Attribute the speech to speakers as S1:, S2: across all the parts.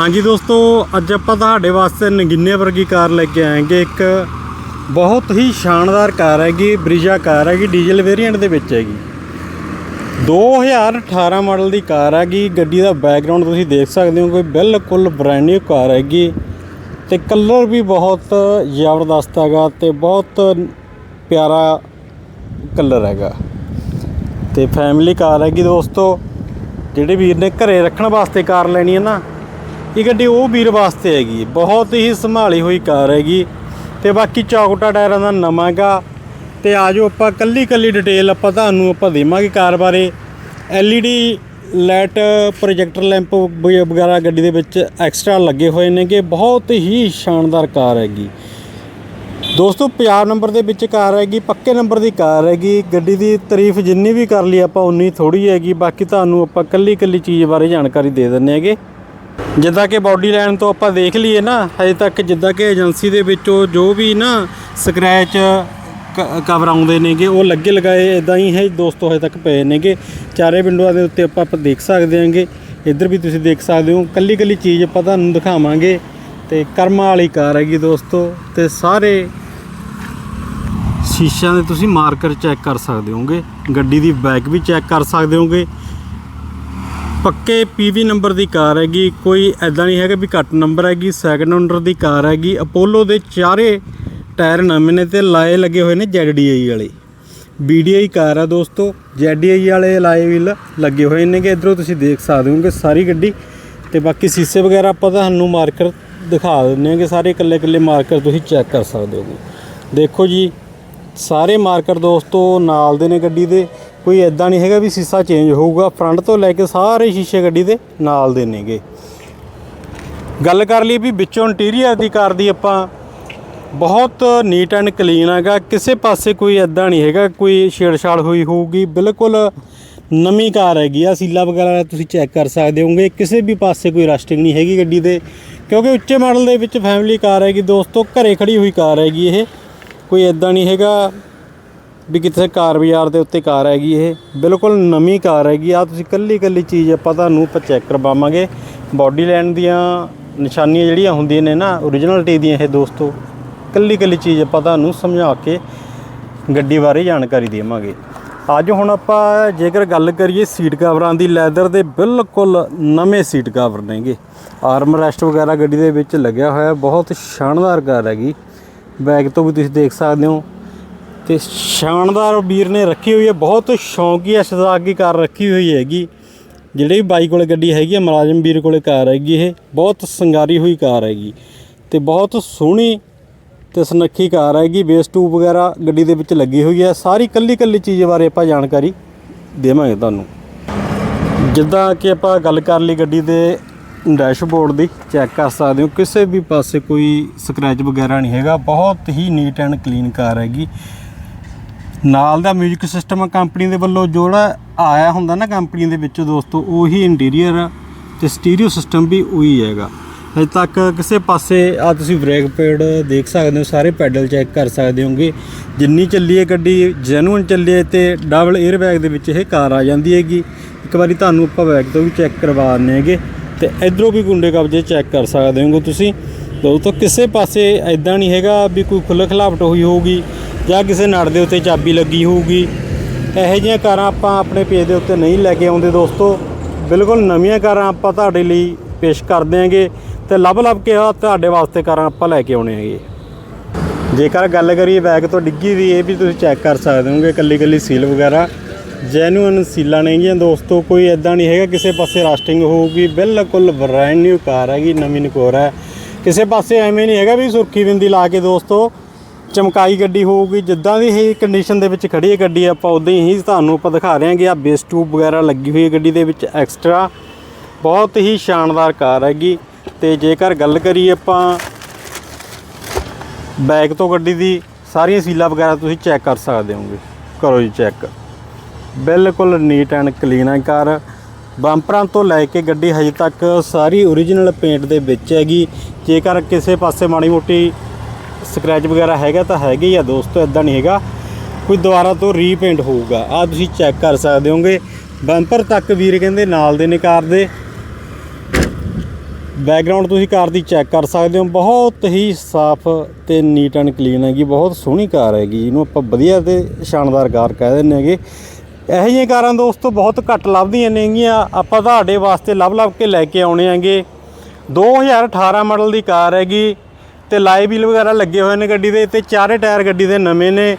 S1: ਹਾਂਜੀ ਦੋਸਤੋ, ਅੱਜ ਆਪਾਂ ਤੁਹਾਡੇ ਵਾਸਤੇ ਨਗਿੰਨੇ ਵਰਗੀ ਕਾਰ ਲੈ ਕੇ ਆਏਗੇ। ਇੱਕ ਬਹੁਤ ਹੀ ਸ਼ਾਨਦਾਰ ਕਾਰ ਹੈਗੀ, ਬ੍ਰਿਜਾ ਕਾਰ ਹੈਗੀ, ਡੀਜ਼ਲ ਵੇਰੀਐਂਟ ਦੇ ਵਿੱਚ ਹੈਗੀ। 2018 ਮਾਡਲ ਦੀ ਕਾਰ ਹੈਗੀ, ਗੱਡੀ ਦਾ ਬੈਕਗ੍ਰਾਉਂਡ ਤੁਸੀਂ ਦੇਖ ਸਕਦੇ ਹੋ ਕੋਈ ਬਿਲਕੁਲ ਬ੍ਰੈਂਡ ਨਿਊ ਕਾਰ ਹੈਗੀ। ਤੇ ਕਲਰ ਵੀ ਬਹੁਤ ਜ਼ਬਰਦਸਤ ਹੈਗਾ ਤੇ ਬਹੁਤ ਪਿਆਰਾ ਕਲਰ ਹੈਗਾ। ਤੇ ਫੈਮਿਲੀ ਕਾਰ ਹੈਗੀ ਦੋਸਤੋ, ਜਿਹੜੇ ਵੀਰ ਨੇ ਘਰੇ ਰੱਖਣ ਵਾਸਤੇ ਕਾਰ ਲੈਣੀ ਹੈ ਨਾ ਇਹ ਗੱਡੀ ਉਹ ਵੀਰ ਵਾਸਤੇ ਹੈਗੀ ਬਹੁਤ ਹੀ ਸੰਭਾਲੀ ਹੋਈ ਕਾਰ ਹੈਗੀ। ਤੇ ਬਾਕੀ ਚੌਕਟਾ ਟਾਇਰਾਂ ਦਾ ਨਵਾਂਗਾ ਹੈਗਾ। ਤੇ ਆਜੋ ਆਪਾਂ ਕੱਲੀ ਕੱਲੀ ਡਿਟੇਲ ਆਪਾਂ ਤੁਹਾਨੂੰ ਆਪਾਂ ਦੇਵਾਂਗੇ ਕਾਰ ਬਾਰੇ। LED ਲਾਈਟ ਪ੍ਰੋਜੈਕਟਰ ਲੈਂਪ ਵ- ਵਗੈਰਾ ਗੱਡੀ ਦੇ ਵਿੱਚ ਐਕਸਟਰਾ ਲੱਗੇ ਹੋਏ ਨੇਗੇ। ਬਹੁਤ ਹੀ ਸ਼ਾਨਦਾਰ ਕਾਰ ਹੈਗੀ। ਦੋਸਤੋ ਪੰਜਾਬ ਨੰਬਰ ਦੇ ਵਿੱਚ ਕਾਰ ਹੈਗੀ, ਪੱਕੇ ਨੰਬਰ ਦੀ ਕਾਰ ਹੈਗੀ। ਗੱਡੀ ਦੀ ਤਾਰੀਫ ਜਿੰਨੀ ਵੀ ਕਰ ਲਈ ਆਪਾਂ, ਉਨੀ ਥੋੜੀ ਹੈਗੀ। ਬਾਕੀ ਤੁਹਾਨੂੰ ਆਪਾਂ ਕੱਲੀ ਕੱਲੀ ਚੀਜ਼ ਬਾਰੇ ਜਾਣਕਾਰੀ ਦੇ ਦਿੰਨੇ ਹੈਗੇ। ਜਿੱਦਾਂ ਕਿ ਬਾਡੀ ਲਾਈਨ ਤੋਂ ਆਪਾਂ ਦੇਖ ਲਈਏ ਨਾ, ਹਜੇ ਤੱਕ ਜਿੱਦਾਂ ਕਿ ਏਜੰਸੀ ਦੇ ਵਿੱਚੋਂ ਜੋ ਵੀ ਨਾ ਸਕ੍ਰੈਚ ਕਵਰ ਆਉਂਦੇ ਨੇਗੇ, ਉਹ ਲੱਗੇ ਲਗਾਏ ਇਦਾਂ ਹੀ ਹੈ ਦੋਸਤੋ ਹਜੇ ਤੱਕ ਪਏ ਨੇਗੇ। ਚਾਰੇ ਵਿੰਡੋਆਂ ਦੇ ਉੱਤੇ ਆਪਾਂ ਆਪਾਂ ਦੇਖ ਸਕਦੇ ਹਾਂਗੇ। ਇੱਧਰ ਵੀ ਤੁਸੀਂ ਦੇਖ ਸਕਦੇ ਹੋ ਕੱਲੀ ਕੱਲੀ ਚੀਜ਼ ਆਪਾਂ ਤੁਹਾਨੂੰ ਦਿਖਾਵਾਂਗੇ। ਤੇ ਕਰਮਾਂ ਵਾਲੀ ਕਾਰ ਹੈਗੀ ਦੋਸਤੋ, ਤੇ ਸਾਰੇ ਸ਼ੀਸ਼ਿਆਂ ਦੇ ਤੁਸੀਂ ਮਾਰਕਰ ਚੈੱਕ ਕਰ ਸਕਦੇ ਹੋਗੇ ਗੱਡੀ ਦੀ ਬੈਕ ਵੀ ਚੈੱਕ ਕਰ ਸਕਦੇ ਹੋਗੇ ਪੱਕੇ ਪੀਵੀ ਨੰਬਰ ਦੀ ਕਾਰ ਹੈਗੀ, ਕੋਈ ਐਦਾਂ ਨਹੀਂ ਹੈਗਾ ਵੀ ਘੱਟ ਨੰਬਰ ਹੈਗੀ ਸੈਕੰਡ ਓਨਰ ਦੀ ਕਾਰ ਹੈਗੀ। ਅਪੋਲੋ ਦੇ ਚਾਰੇ ਟਾਇਰ ਨਵੇਂ ਨੇ ਤੇ ਲਾਏ ਲੱਗੇ ਹੋਏ ਨੇ ZDI ਵਾਲੇ। BDI ਕਾਰ ਆ ਦੋਸਤੋ ZDI ਵਾਲੇ ਲਾਏ ਵੀਲ ਲੱਗੇ ਹੋਏ ਨੇਗੇ ਇਧਰੋਂ ਤੁਸੀਂ ਦੇਖ ਸਕਦੇ ਹੋਗੇ ਸਾਰੀ ਗੱਡੀ। ਤੇ ਬਾਕੀ ਸੀਸੇ ਵਗੈਰਾ ਆਪਾਂ ਤੁਹਾਨੂੰ ਮਾਰਕਰ ਦਿਖਾ ਦਿੰਦੇ ਹਾਂ ਕਿ ਸਾਰੇ ਇਕੱਲੇ ਇਕੱਲੇ ਮਾਰਕਰ ਤੁਸੀਂ ਚੈੱਕ ਕਰ ਸਕਦੇ ਹੋਗੇ। ਦੇਖੋ ਜੀ, ਸਾਰੇ ਮਾਰਕਰ ਦੋਸਤੋ ਨਾਲ ਦੇ ਨੇ ਗੱਡੀ ਦੇ। ਕੋਈ ਐਦਾਂ ਨਹੀਂ ਹੈਗਾ ਵੀ ਸੀਸਾ ਚੇਂਜ ਹੋਊਗਾ। ਫਰੰਟ ਤੋਂ ਲੈ ਕੇ ਸਾਰੇ ਸ਼ੀਸ਼ੇ ਗੱਡੀ ਦੇ ਨਾਲ ਦੇ ਨੇਗੇ। ਗੱਲ ਕਰ ਲਈ ਵੀ ਵਿੱਚੋਂ ਇੰਟੀਰੀਅਰ ਦੀ ਕਾਰ ਦੀ ਆਪਾਂ। ਬਹੁਤ ਨੀਟ ਐਂਡ ਕਲੀਨ ਹੈਗਾ। ਕਿਸੇ ਪਾਸੇ ਕੋਈ ਐਦਾਂ ਨਹੀਂ ਹੈਗਾ। ਕੋਈ ਛੇੜਛਾੜ ਹੋਈ ਹੋਊਗੀ। ਬਿਲਕੁਲ ਨਵੀਂ ਕਾਰ ਹੈਗੀ ਆ। ਸੀਲਾ ਵਗੈਰਾ ਤੁਸੀਂ ਚੈੱਕ ਕਰ ਸਕਦੇ ਹੋਗੇ ਕਿਸੇ ਵੀ ਪਾਸੇ ਕੋਈ ਰਸਟਿੰਗ ਨਹੀਂ ਹੈਗੀ ਗੱਡੀ ਦੇ। ਕਿਉਂਕਿ ਉੱਚੇ ਮਾਡਲ ਦੇ ਵਿੱਚ ਫੈਮਿਲੀ ਕਾਰ ਹੈਗੀ। ਦੋਸਤੋ, ਘਰੇ ਖੜੀ ਹੋਈ ਕਾਰ ਹੈਗੀ ਇਹ। ਕੋਈ ਐਦਾਂ ਨਹੀਂ ਹੈਗਾ। ਵੀ ਕਿਤੇ ਕਾਰ ਬਾਜ਼ਾਰ ਦੇ ਉੱਤੇ ਕਾਰ ਹੈਗੀ ਇਹ, ਬਿਲਕੁਲ ਨਵੀਂ ਕਾਰ ਹੈਗੀ ਆ ਤੁਸੀਂ ਕੱਲੀ ਕੱਲੀ ਚੀਜ਼ ਆਪਾਂ ਤੁਹਾਨੂੰ ਆਪਾਂ ਚੈੱਕ ਕਰਵਾਵਾਂਗੇ। ਬਾਡੀ ਲਾਈਨ ਦੀਆਂ ਨਿਸ਼ਾਨੀਆਂ ਜਿਹੜੀਆਂ ਹੁੰਦੀਆਂ ਨੇ ਨਾ ਓਰੀਜਨਲਟੀ ਦੀਆਂ ਇਹ ਦੋਸਤੋ, ਕੱਲੀ ਕੱਲੀ ਚੀਜ਼ ਆਪਾਂ ਤੁਹਾਨੂੰ ਸਮਝਾ ਕੇ ਗੱਡੀ ਬਾਰੇ ਜਾਣਕਾਰੀ ਦੇਵਾਂਗੇ। ਅੱਜ ਹੁਣ ਆਪਾਂ ਜੇਕਰ ਗੱਲ ਕਰੀਏ ਸੀਟ ਕਵਰਾਂ ਦੀ ਲੈਦਰ ਦੇ ਬਿਲਕੁਲ ਨਵੇਂ ਸੀਟ ਕਵਰ ਨੇਗੇ। ਆਰਮ ਰੈਸਟ ਵਗੈਰਾ ਗੱਡੀ ਦੇ ਵਿੱਚ ਲੱਗਿਆ ਹੋਇਆ, ਬਹੁਤ ਸ਼ਾਨਦਾਰ ਕਾਰ ਹੈਗੀ। ਬੈਗ ਤੋਂ ਵੀ ਤੁਸੀਂ ਦੇਖ ਸਕਦੇ ਹੋ। ਤੇ ਸ਼ਾਨਦਾਰ ਵੀਰ ਨੇ ਰੱਖੀ ਹੋਈ ਹੈ, ਬਹੁਤ ਸ਼ੌਂਕੀ ਸ਼ਜ਼ਾਕੀ ਕਾਰ ਰੱਖੀ ਹੋਈ ਹੈਗੀ। ਜਿਹੜੀ ਵੀ ਬਾਈ ਕੋਲ ਗੱਡੀ ਹੈਗੀ ਹੈ, ਮੁਲਾਜ਼ਮ ਵੀਰ ਕੋਲੇ ਕਾਰ ਹੈਗੀ ਇਹ, ਬਹੁਤ ਸਿੰਗਾਰੀ ਹੋਈ ਕਾਰ ਹੈਗੀ। ਤੇ ਬਹੁਤ ਸੋਹਣੀ ਤੇ ਸੁਨੱਖੀ ਕਾਰ ਹੈਗੀ ਬੇਸ ਟੂਬ ਵਗੈਰਾ ਗੱਡੀ ਦੇ ਵਿੱਚ ਲੱਗੀ ਹੋਈ ਹੈ। ਸਾਰੀ ਕੱਲੀ ਕੱਲੀ ਚੀਜ਼ ਬਾਰੇ ਆਪਾਂ ਜਾਣਕਾਰੀ ਦੇਵਾਂਗੇ ਤੁਹਾਨੂੰ। ਜਿੱਦਾਂ ਕਿ ਆਪਾਂ ਗੱਲ ਕਰ ਲਈ ਗੱਡੀ ਦੇ ਡੈਸ਼ਬੋਰਡ ਦੀ ਚੈੱਕ ਕਰ ਸਕਦੇ ਹੋ, ਕਿਸੇ ਵੀ ਪਾਸੇ ਕੋਈ ਸਕ੍ਰੈਚ ਵਗੈਰਾ ਨਹੀਂ ਹੈਗਾ। ਬਹੁਤ ਹੀ ਨੀਟ ਐਂਡ ਕਲੀਨ ਕਾਰ ਹੈਗੀ। ਨਾਲ ਦਾ 뮤직 ਸਿਸਟਮ ਕੰਪਨੀ ਦੇ ਵੱਲੋਂ ਜਿਹੜਾ ਆਇਆ ਹੁੰਦਾ ਨਾ ਕੰਪਨੀ ਦੇ ਵਿੱਚ ਦੋਸਤੋ, ਉਹੀ ਇੰਟੀਰੀਅਰ ਤੇ ਸਟੀਰੀਓ ਸਿਸਟਮ ਵੀ ਉਹੀ ਹੈਗਾ। ਅਜੇ ਤੱਕ ਕਿਸੇ ਪਾਸੇ, ਆ ਤੁਸੀਂ ਬ੍ਰੇਕ ਪੈਡ ਦੇਖ ਸਕਦੇ ਹੋ, ਸਾਰੇ ਪੈਡਲ ਚੈੱਕ ਕਰ ਸਕਦੇ ਹੋਗੇ। ਜਿੰਨੀ ਚੱਲੀ ਹੈ ਗੱਡੀ ਜੈਨੂਨ ਚੱਲੀ ਹੈ ਤੇ ਡਬਲ 에ਅਰਬੈਗ ਦੇ ਵਿੱਚ ਇਹ ਕਾਰ ਆ ਜਾਂਦੀ ਹੈਗੀ। ਇੱਕ ਵਾਰੀ ਤੁਹਾਨੂੰ ਆਪਾਂ ਬੈਗ ਤੋਂ ਵੀ ਚੈੱਕ ਕਰਵਾ ਦਿੰਦੇ ਹੈਗੇ ਤੇ ਇਧਰੋਂ ਵੀ ਗੁੰਡੇ ਕਬਜੇ ਚੈੱਕ ਕਰ ਸਕਦੇ ਹੋਗੇ ਤੁਸੀਂ। ਦੋਸਤੋ, ਕਿਸੇ ਪਾਸੇ ਐਦਾਂ ਨਹੀਂ ਹੈਗਾ ਵੀ ਕੋਈ ਖੁੱਲ੍ਹ ਖਲਾਪਟ ਹੋਈ ਹੋਊਗੀ। ਜਾਂ ਕਿਸੇ ਨੜ ਦੇ ਉੱਤੇ ਚਾਬੀ ਲੱਗੀ ਹੋਊਗੀ। ਇਹੋ ਜਿਹੀਆਂ ਕਾਰਾਂ ਆਪਾਂ ਆਪਣੇ ਪੇਜ ਦੇ ਉੱਤੇ ਨਹੀਂ ਲੈ ਕੇ ਆਉਂਦੇ ਦੋਸਤੋ। ਬਿਲਕੁਲ ਨਵੀਆਂ ਕਾਰਾਂ ਆਪਾਂ ਤੁਹਾਡੇ ਲਈ ਪੇਸ਼ ਕਰਦੇ ਹਾਂਗੇ ਤੇ ਲੱਭ ਲੱਭ ਕੇ ਤੁਹਾਡੇ ਵਾਸਤੇ ਕਾਰਾਂ ਆਪਾਂ ਲੈ ਕੇ ਆਉਣੇ ਹੈਗੇ। ਜੇਕਰ ਗੱਲ ਕਰੀਏ ਬੈਗ ਤੋਂ ਡਿੱਗੀ ਦੀ, ਇਹ ਵੀ ਤੁਸੀਂ ਚੈੱਕ ਕਰ ਸਕਦੇ ਹੋਗੇ ਕੱਲੀ ਕੱਲੀ ਸੀਲ ਵਗੈਰਾ ਜੈਨੂਅਨ ਸੀਲਾਂ ਨੇਗੀਆਂ ਦੋਸਤੋ, ਕੋਈ ਐਦਾਂ ਨਹੀਂ ਹੈਗਾ, ਕਿਸੇ ਪਾਸੇ ਰਾਸਟਿੰਗ ਹੋਊਗੀ, ਬਿਲਕੁਲ ਬ੍ਰੈਂਡ ਨਿਊ ਕਾਰ ਹੈਗੀ, ਨਵੀਂ ਨਕੋਰ ਹੈ। ਕਿਸੇ ਪਾਸੇ ਐਵੇਂ ਨਹੀਂ ਹੈਗਾ ਵੀ ਸੁਰਖੀ ਬਿੰਦੀ ਲਾ ਕੇ ਦੋਸਤੋ ਚਮਕਾਈ ਗੱਡੀ ਹੋਊਗੀ, ਜਿੱਦਾਂ ਦੀ ਇਹ ਕੰਡੀਸ਼ਨ ਦੇ ਵਿੱਚ ਖੜੀ ਹੈ ਗੱਡੀ, ਆਪਾਂ ਉਦਾਂ ਹੀ ਤੁਹਾਨੂੰ ਆਪਾਂ ਦਿਖਾ ਰਹੇ ਹਾਂਗੇ ਆ ਬੇਸ ਟੂਬ ਵਗੈਰਾ ਲੱਗੀ ਹੋਈ ਹੈ ਗੱਡੀ ਦੇ ਵਿੱਚ ਐਕਸਟਰਾ ਬਹੁਤ ਹੀ ਸ਼ਾਨਦਾਰ ਕਾਰ ਹੈਗੀ। ਤੇ ਜੇਕਰ ਗੱਲ ਕਰੀਏ ਆਪਾਂ ਬੈਕ ਤੋਂ ਗੱਡੀ ਦੀ, ਸਾਰੀਆਂ ਸੀਲਾਂ ਵਗੈਰਾ ਤੁਸੀਂ ਚੈੱਕ ਕਰ ਸਕਦੇ ਹੋਗੇ ਕਰੋ ਜੀ ਚੈੱਕ ਬਿਲਕੁਲ ਨੀਟ ਐਂਡ ਕਲੀਨ ਹੈ ਕਾਰ। ਬੰਪਰਾਂ ਤੋਂ ਲੈ ਕੇ ਗੱਡੀ ਹਜੇ ਤੱਕ ਸਾਰੀ ਓਰੀਜਨਲ ਪੇਂਟ ਦੇ ਵਿੱਚ ਹੈਗੀ। ਜੇਕਰ ਕਿਸੇ ਪਾਸੇ ਮਾੜੀ ਮੋਟੀ ਸਕ੍ਰੈਚ ਵਗੈਰਾ ਹੈਗਾ ਤਾਂ ਹੈਗੇ ਹੀ ਆ ਦੋਸਤੋ ਇਦਾਂ ਨਹੀਂ ਹੈਗਾ। ਕੋਈ ਦੁਬਾਰਾ ਤੋਂ ਰੀਪੇਂਟ ਹੋਊਗਾ। ਆ ਤੁਸੀਂ ਚੈੱਕ ਕਰ ਸਕਦੇ ਹੋਗੇ ਬੰਪਰ ਤੱਕ ਵੀਰ ਕਹਿੰਦੇ ਨਾਲ ਦੇ ਨੇ ਕਾਰ ਦੇ। ਬੈਕਗ੍ਰਾਉਂਡ ਤੁਸੀਂ ਕਾਰ ਦੀ ਚੈੱਕ ਕਰ ਸਕਦੇ ਹੋ। ਬਹੁਤ ਹੀ ਸਾਫ਼ ਤੇ ਨੀਟ ਐਂਡ ਕਲੀਨ ਹੈਗੀ। ਬਹੁਤ ਸੋਹਣੀ ਕਾਰ ਹੈਗੀ। ਇਹਨੂੰ ਆਪਾਂ ਵਧੀਆ ਤੇ ਸ਼ਾਨਦਾਰ ਕਾਰ ਕਹਿ ਦਿੰਦੇ ਹੈਗੇ। ਇਹੋ ਜਿਹੀਆਂ ਕਾਰਾਂ ਦੋਸਤੋ, ਬਹੁਤ ਘੱਟ ਲੱਭਦੀਆਂ ਨੇਗੀਆਂ ਆਪਾਂ ਤੁਹਾਡੇ ਵਾਸਤੇ ਲੱਭ ਲੱਭ ਕੇ ਲੈ ਕੇ ਆਉਣੇ ਆਂਗੇ 2018 ਮਾਡਲ ਦੀ ਕਾਰ ਹੈਗੀ। ਤੇ ਲਾਈ ਵੀਲ ਵਗੈਰਾ ਲੱਗੇ ਹੋਏ ਨੇ ਗੱਡੀ ਦੇ ਤੇ ਚਾਰੇ ਟਾਇਰ ਗੱਡੀ ਦੇ ਨਵੇਂ ਨੇ।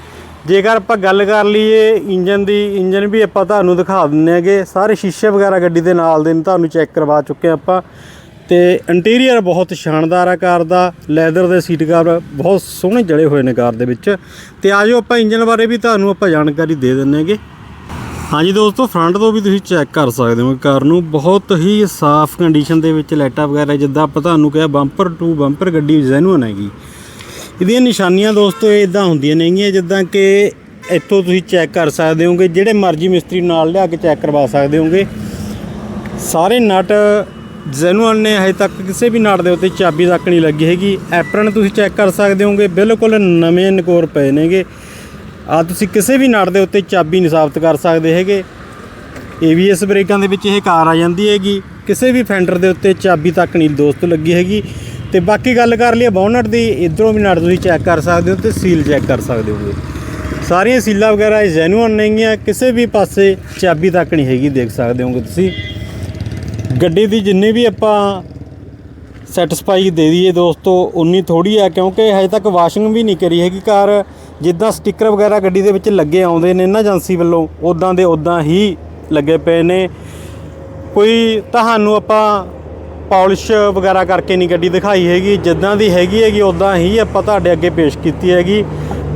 S1: ਜੇਕਰ ਆਪਾਂ ਗੱਲ ਕਰ ਲਈਏ ਇੰਜਨ ਦੀ, ਇੰਜਨ ਵੀ ਆਪਾਂ ਤੁਹਾਨੂੰ ਦਿਖਾ ਦਿੰਨੇ ਹੈਗੇ। ਸਾਰੇ ਸ਼ੀਸ਼ੇ ਵਗੈਰਾ ਗੱਡੀ ਦੇ ਨਾਲ ਦੇ ਨੇ, ਤੁਹਾਨੂੰ ਚੈੱਕ ਕਰਵਾ ਚੁੱਕੇ ਹਾਂ ਆਪਾਂ। ਤੇ ਇੰਟੀਰੀਅਰ ਬਹੁਤ ਸ਼ਾਨਦਾਰ ਆ ਕਾਰ ਦਾ। ਲੈਦਰ ਦੇ ਸੀਟ ਕਵਰ ਬਹੁਤ ਸੋਹਣੇ ਜੜੇ ਹੋਏ ਨੇ ਕਾਰ ਦੇ ਵਿੱਚ। ਤੇ ਆਜੋ ਆਪਾਂ ਇੰਜਨ ਬਾਰੇ ਵੀ ਤੁਹਾਨੂੰ ਆਪਾਂ ਜਾਣਕਾਰੀ ਦੇ ਦਿੰਨੇ ਹੈਗੇ। ਹਾਂਜੀ ਦੋਸਤੋ ਫਰੰਟ ਤੋਂ ਵੀ ਤੁਸੀਂ ਚੈੱਕ ਕਰ ਸਕਦੇ ਹੋ ਕਾਰ ਨੂੰ ਬਹੁਤ ਹੀ ਸਾਫ਼ ਕੰਡੀਸ਼ਨ ਦੇ ਵਿੱਚ ਲਾਈਟਾਂ ਵਗੈਰਾ, ਜਿੱਦਾਂ ਆਪਾਂ ਤੁਹਾਨੂੰ ਕਿਹਾ ਬੰਪਰ ਟੂ ਬੰਪਰ ਗੱਡੀ ਜੈਨੂਨ ਹੈਗੀ। ਇਹਦੀਆਂ ਨਿਸ਼ਾਨੀਆਂ ਦੋਸਤੋ, ਇਹ ਇਦਾਂ ਹੁੰਦੀਆਂ ਨੇਗੀਆਂ ਜਿੱਦਾਂ ਕਿ ਇੱਥੋਂ ਤੁਸੀਂ ਚੈੱਕ ਕਰ ਸਕਦੇ ਹੋਗੇ, ਜਿਹੜੇ ਮਰਜ਼ੀ ਮਿਸਤਰੀ ਨਾਲ ਲਿਆ ਕੇ ਚੈੱਕ ਕਰਵਾ ਸਕਦੇ ਹੋਗੇ। ਸਾਰੇ ਨਟ ਜੈਨੂਅਨ ਨੇ, ਹਜੇ ਤੱਕ ਕਿਸੇ ਵੀ ਨਟ ਦੇ ਉੱਤੇ ਚਾਬੀ ਤੱਕ ਨਹੀਂ ਲੱਗੀ ਹੈਗੀ। ਐਪਰਨ ਤੁਸੀਂ ਚੈੱਕ ਕਰ ਸਕਦੇ ਹੋਗੇ, ਬਿਲਕੁਲ ਨਵੇਂ ਨਕੋਰ ਪਏ ਨੇਗੇ। ਆ ਤੁਸੀਂ ਕਿਸੇ ਵੀ ਨਟ ਦੇ ਉੱਤੇ ਚਾਬੀ ਨਹੀਂ ਸਾਬਤ ਕਰ ਸਕਦੇ ਹੈਗੇ। ABS ਬ੍ਰੇਕਾਂ ਦੇ ਵਿੱਚ ਇਹ ਕਾਰ ਆ ਜਾਂਦੀ ਹੈਗੀ। ਕਿਸੇ ਵੀ ਫੈਂਡਰ ਦੇ ਉੱਤੇ ਚਾਬੀ ਤੱਕ ਨਹੀਂ ਦੋਸਤ ਲੱਗੀ ਹੈਗੀ। ਤੇ ਬਾਕੀ ਗੱਲ ਕਰ ਲਈਏ ਬੋਨਟ ਦੀ, ਇਧਰੋਂ ਵੀ ਨਟ ਤੁਸੀਂ ਚੈੱਕ ਕਰ ਸਕਦੇ ਹੋ ਤੇ ਸੀਲ ਚੈੱਕ ਕਰ ਸਕਦੇ ਹੋ ਸਾਰੀਆਂ ਸੀਲਾਂ ਵਗੈਰਾ ਜੈਨੂਅਨ ਨੇਗੀਆਂ ਕਿਸੇ ਵੀ ਪਾਸੇ ਚਾਬੀ ਤੱਕ ਨਹੀਂ ਹੈਗੀ, ਦੇਖ ਸਕਦੇ ਹੋਗੇ ਤੁਸੀਂ। ਗੱਡੀ ਦੀ ਜਿੰਨੀ ਵੀ ਆਪਾਂ ਸੈਟੀਸਫਾਈ ਦੇ ਦਈਏ ਦੋਸਤੋ, ਉਨੀ ਥੋੜੀ ਆ ਕਿਉਂਕਿ ਹਜੇ ਤੱਕ ਵਾਸ਼ਿੰਗ ਵੀ ਨਹੀਂ ਕਰੀ ਹੈਗੀ ਕਾਰ। ਜਿੱਦਾਂ ਸਟicker ਵਗੈਰਾ ਗੱਡੀ ਦੇ ਵਿੱਚ ਲੱਗੇ ਆਉਂਦੇ ਨੇ ਨਾ ਏਜੰਸੀ ਵੱਲੋਂ ਉਦਾਂ ਦੇ ਉਦਾਂ ਹੀ ਲੱਗੇ ਪਏ ਨੇ। ਕੋਈ ਤੁਹਾਨੂੰ ਆਪਾਂ ਪਾਲਿਸ਼ ਵਗੈਰਾ ਕਰਕੇ ਨਹੀਂ ਗੱਡੀ ਦਿਖਾਈ ਹੈਗੀ, ਜਿੱਦਾਂ ਦੀ ਹੈਗੀ ਹੈਗੀ ਉਦਾਂ ਹੀ ਆਪਾਂ ਤੁਹਾਡੇ ਅੱਗੇ ਪੇਸ਼ ਕੀਤੀ ਹੈਗੀ।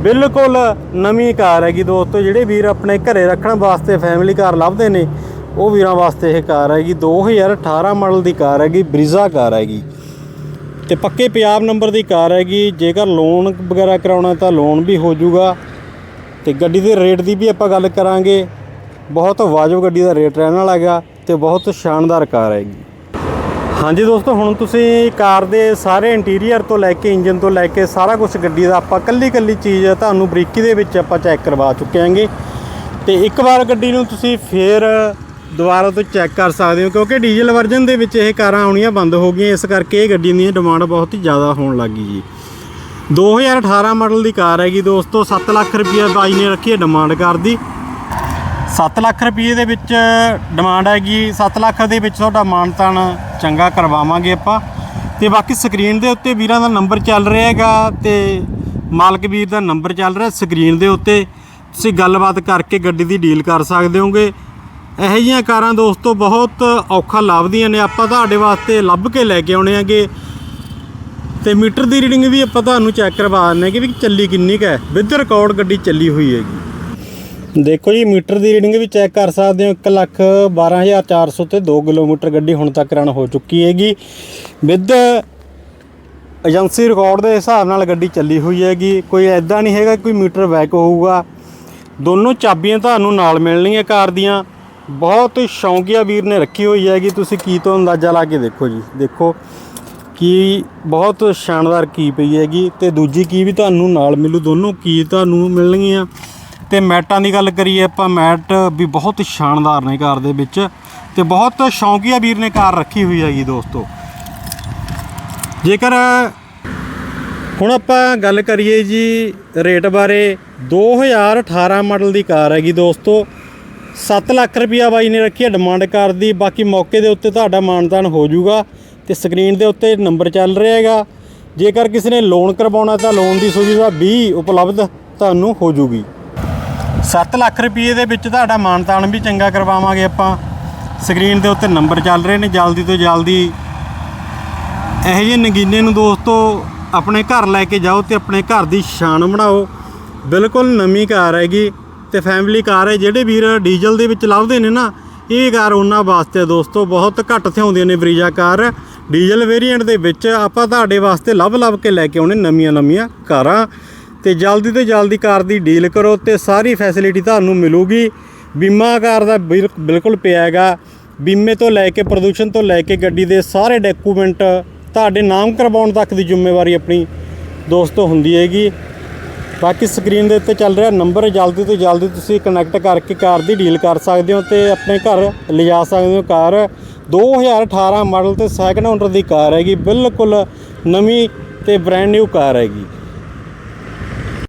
S1: ਬਿਲਕੁਲ ਨਵੀਂ ਕਾਰ ਹੈਗੀ ਦੋਸਤੋ, ਜਿਹੜੇ ਵੀਰ ਆਪਣੇ ਘਰੇ ਰੱਖਣ ਵਾਸਤੇ ਫੈਮਿਲੀ ਕਾਰ ਲੱਭਦੇ ਨੇ, ਉਹ ਵੀਰਾਂ ਵਾਸਤੇ ਇਹ ਕਾਰ ਹੈਗੀ। 2018 ਮਾਡਲ ਦੀ ਕਾਰ ਹੈਗੀ, ਬਰੀਜ਼ਾ ਕਾਰ ਹੈਗੀ। ਤੇ ਪੱਕੇ ਪੰਜਾਬ ਨੰਬਰ ਦੀ ਕਾਰ ਹੈਗੀ। ਜੇਕਰ ਲੋਨ ਵਗੈਰਾ ਕਰਾਉਣਾ ਤਾਂ ਲੋਨ ਵੀ ਹੋ ਜਾਊਗਾ। ਤੇ ਗੱਡੀ ਦੇ ਰੇਟ ਦੀ ਵੀ ਆਪਾਂ ਗੱਲ ਕਰਾਂਗੇ। ਬਹੁਤ ਵਾਜਬ ਗੱਡੀ ਦਾ ਰੇਟ ਰਹਿਣ ਵਾਲਾ ਹੈਗਾ ਤੇ ਬਹੁਤ ਸ਼ਾਨਦਾਰ ਕਾਰ ਹੈਗੀ। ਹਾਂਜੀ ਦੋਸਤੋ, ਹੁਣ ਤੁਸੀਂ ਕਾਰ ਦੇ ਸਾਰੇ ਇੰਟੀਰੀਅਰ ਤੋਂ ਲੈ ਕੇ ਇੰਜਨ ਤੋਂ ਲੈ ਕੇ ਸਾਰਾ ਕੁਝ ਗੱਡੀ ਦਾ ਆਪਾਂ ਕੱਲੀ ਕੱਲੀ ਚੀਜ਼ ਤੁਹਾਨੂੰ ਬਰੀਕੀ ਦੇ ਵਿੱਚ ਆਪਾਂ ਚੈੱਕ ਕਰਵਾ ਚੁੱਕੇ ਹਾਂਗੇ। ਤੇ ਇੱਕ ਵਾਰ ਗੱਡੀ ਨੂੰ ਤੁਸੀਂ ਫੇਰ ਦੁਬਾਰਾ ਤੋਂ ਚੈੱਕ ਕਰ ਸਕਦੇ ਹੋ, ਕਿਉਂਕਿ ਡੀਜ਼ਲ ਵਰਜ਼ਨ ਦੇ ਵਿੱਚ ਇਹ ਕਾਰਾਂ ਆਉਣੀਆਂ ਬੰਦ ਹੋ ਗਈਆਂ, ਇਸ ਕਰਕੇ ਇਹ ਗੱਡੀ ਦੀ ਡਿਮਾਂਡ ਬਹੁਤ ਹੀ ਜ਼ਿਆਦਾ ਹੋਣ ਲੱਗੀ ਜੀ। 2018 ਮਾਡਲ ਦੀ ਕਾਰ ਹੈਗੀ ਦੋਸਤੋ 7 ਲੱਖ ਰੁਪਏ ਬਾਈ ਨੇ ਰੱਖੀ ਹੈ ਡਿਮਾਂਡ ਕਾਰ ਦੀ। 7 ਲੱਖ ਰੁਪਏ ਦੇ ਵਿੱਚ ਡਿਮਾਂਡ ਹੈਗੀ 7 ਲੱਖ ਦੇ ਵਿੱਚ ਤੁਹਾਡਾ ਮਾਨਤਾਨ ਚੰਗਾ ਕਰਵਾਵਾਂਗੇ ਆਪਾਂ। ਤੇ ਬਾਕੀ ਸਕਰੀਨ ਦੇ ਉੱਤੇ ਵੀਰਾਂ ਦਾ ਨੰਬਰ ਚੱਲ ਰਿਹਾ ਹੈਗਾ ਤੇ ਮਾਲਕ ਵੀਰ ਦਾ ਨੰਬਰ ਚੱਲ ਰਿਹਾ ਸਕਰੀਨ ਦੇ ਉੱਤੇ। ਤੁਸੀਂ ਗੱਲਬਾਤ ਕਰਕੇ ਗੱਡੀ ਦੀ ਡੀਲ ਕਰ ਸਕਦੇ ਹੋਗੇ। ਇਹੋ ਜਿਹੀਆਂ ਕਾਰਾਂ ਦੋਸਤੋ ਬਹੁਤ ਔਖਾ ਲੱਭਦੀਆਂ ਨੇ। ਆਪਾਂ ਤੁਹਾਡੇ ਵਾਸਤੇ ਲੱਭ ਕੇ ਲੈ ਕੇ ਆਉਣੇ ਆਗੇ ਤੇ ਮੀਟਰ ਦੀ ਰੀਡਿੰਗ ਵੀ ਆਪਾਂ ਤੁਹਾਨੂੰ ਚੈੱਕ ਕਰਵਾ ਦਿੰਦੇ ਕਿ ਵੀ ਚੱਲੀ ਕਿੰਨੀ ਕੁ ਹੈ। ਵਿਦ ਰਿਕਾਰਡ ਗੱਡੀ ਚੱਲੀ ਹੋਈ ਹੈਗੀ। ਦੇਖੋ ਜੀ, ਮੀਟਰ ਦੀ ਰੀਡਿੰਗ ਵੀ ਚੈੱਕ ਕਰ ਸਕਦੇ ਹੋ। 1 ਲੱਖ 12400 ਤੇ 2 ਕਿਲੋਮੀਟਰ ਗੱਡੀ ਹੁਣ ਤੱਕ ਰਨ ਹੋ ਚੁੱਕੀ ਹੈਗੀ। ਵਿਦ ਏਜੰਸੀ ਰਿਕਾਰਡ ਦੇ ਹਿਸਾਬ ਨਾਲ ਗੱਡੀ ਚੱਲੀ ਹੋਈ ਹੈਗੀ। ਕੋਈ ਐਦਾਂ ਨਹੀਂ ਹੈਗਾ ਕੋਈ ਮੀਟਰ ਬੈਕ ਹੋਊਗਾ। ਦੋਨੋਂ ਚਾਬੀਆਂ ਤੁਹਾਨੂੰ ਨਾਲ ਮਿਲਣਗੀਆਂ ਕਾਰ ਦੀਆਂ। ਬਹੁਤ ਸ਼ੌਂਕੀਆ ਵੀਰ ਨੇ ਰੱਖੀ ਹੋਈ ਹੈਗੀ। ਤੁਸੀਂ ਕੀ ਤੋਂ ਅੰਦਾਜ਼ਾ ਲਾ ਕੇ ਦੇਖੋ ਜੀ। ਦੇਖੋ ਕੀ ਬਹੁਤ ਸ਼ਾਨਦਾਰ ਕੀ ਪਈ ਹੈਗੀ ਤੇ ਦੂਜੀ ਕੀ ਵੀ ਤੁਹਾਨੂੰ ਨਾਲ ਮਿਲੂ। ਦੋਨੋਂ ਕੀ ਤੁਹਾਨੂੰ ਮਿਲਣਗੀਆਂ। ਤੇ ਮੈਟਾਂ ਦੀ ਗੱਲ ਕਰੀਏ ਆਪਾਂ, ਮੈਟ ਵੀ ਬਹੁਤ ਸ਼ਾਨਦਾਰ ਨੇ ਕਾਰ ਦੇ ਵਿੱਚ ਤੇ ਬਹੁਤ ਸ਼ੌਂਕੀਆ ਵੀਰ ਨੇ ਕਾਰ ਰੱਖੀ ਹੋਈ ਹੈਗੀ ਦੋਸਤੋ। ਜੇਕਰ ਹੁਣ ਆਪਾਂ ਗੱਲ ਕਰੀਏ ਜੀ ਰੇਟ ਬਾਰੇ 2018 ਮਾਡਲ ਦੀ ਕਾਰ ਹੈਗੀ ਦੋਸਤੋ। 7 ਲੱਖ ਰੁਪਈਆ ਬਾਈ ਨੇ ਰੱਖੀ ਹੈ ਡਿਮਾਂਡ ਕਰਦੀ ਬਾਕੀ ਮੌਕੇ ਦੇ ਉੱਤੇ ਤੁਹਾਡਾ ਮਾਨਤਾਨ ਹੋ ਜਾਊਗਾ ਤੇ ਸਕਰੀਨ ਦੇ ਉੱਤੇ ਨੰਬਰ ਚੱਲ ਰਿਹਾ ਹੈਗਾ। ਜੇਕਰ ਕਿਸੇ ਨੇ ਲੋਨ ਕਰਵਾਉਣਾ ਤਾਂ ਲੋਨ ਦੀ ਸੁਵਿਧਾ ਵੀ ਉਪਲਬਧ ਤੁਹਾਨੂੰ ਹੋ ਜਾਊਗੀ। 7 ਲੱਖ ਰੁਪਏ ਦੇ ਵਿੱਚ ਤੁਹਾਡਾ ਮਾਨਤਾਨ ਵੀ ਚੰਗਾ ਕਰਵਾਵਾਂਗੇ ਆਪਾਂ। ਸਕਰੀਨ ਦੇ ਉੱਤੇ ਨੰਬਰ ਚੱਲ ਰਹੇ ਨੇ। ਜਲਦੀ ਤੋਂ ਜਲਦੀ ਇਹੋ ਜਿਹੇ ਨਗੀਨੇ ਨੂੰ ਦੋਸਤੋ ਆਪਣੇ ਘਰ ਲੈ ਕੇ ਜਾਓ ਤੇ ਆਪਣੇ ਘਰ ਦੀ ਸ਼ਾਨ ਬਣਾਓ। ਬਿਲਕੁਲ ਨਵੀਂ ਕਾਰ ਹੈਗੀ। ਤੇ ਫੈਮਿਲੀ ਕਾਰ ਹੈ, ਜਿਹੜੇ ਵੀਰ ਡੀਜ਼ਲ ਦੇ ਵਿੱਚ ਲੱਭਦੇ ਨੇ ਨਾ, ਇਹ ਕਾਰ ਉਹਨਾਂ ਵਾਸਤੇ ਦੋਸਤੋ ਬਹੁਤ ਘੱਟ ਥਿਆਉਂਦੀਆਂ ਨੇ ਬਰੀਜਾ ਕਾਰ ਡੀਜ਼ਲ ਵੇਰੀਐਂਟ ਦੇ ਵਿੱਚ ਆਪਾਂ ਤੁਹਾਡੇ ਵਾਸਤੇ ਲੱਭ ਲੱਭ ਕੇ ਲੈ ਕੇ ਆਉਣੇ ਨਵੀਆਂ ਨਵੀਆਂ ਕਾਰਾਂ। ਤੇ ਜਲਦੀ ਤੋਂ ਜਲਦੀ ਕਾਰ ਦੀ ਡੀਲ ਕਰੋ ਤੇ ਸਾਰੀ ਫੈਸਿਲਿਟੀ ਤੁਹਾਨੂੰ ਮਿਲੂਗੀ। ਬੀਮਾ ਕਾਰ ਦਾ ਬਿਲ- ਬਿਲਕੁਲ ਪਿਆ ਹੈਗਾ। ਬੀਮੇ ਤੋਂ ਲੈ ਕੇ ਪ੍ਰਦੂਸ਼ਣ ਤੋਂ ਲੈ ਕੇ ਗੱਡੀ ਦੇ ਸਾਰੇ ਡਾਕੂਮੈਂਟ ਤੁਹਾਡੇ ਨਾਮ ਕਰਵਾਉਣ ਤੱਕ ਦੀ ਜ਼ਿੰਮੇਵਾਰੀ ਆਪਣੀ ਦੋਸਤੋ ਹੁੰਦੀ ਹੈਗੀ। ਬਾਕੀ ਸਕਰੀਨ ਦੇ ਉੱਤੇ ਚੱਲ ਰਿਹਾ ਨੰਬਰ, ਜਲਦੀ ਤੋਂ ਜਲਦੀ ਤੁਸੀਂ ਕਨੈਕਟ ਕਰਕੇ ਕਾਰ ਦੀ ਡੀਲ ਕਰ ਸਕਦੇ ਹੋ ਤੇ ਆਪਣੇ ਘਰ ਲਿਜਾ ਸਕਦੇ ਹੋ ਕਾਰ। 2018 ਮਾਡਲ ਤੇ ਸੈਕਿੰਡ ਓਨਰ ਦੀ ਕਾਰ ਹੈਗੀ, ਬਿਲਕੁਲ ਨਵੀਂ ਤੇ ਬ੍ਰੈਂਡ ਨਿਊ ਕਾਰ ਹੈਗੀ।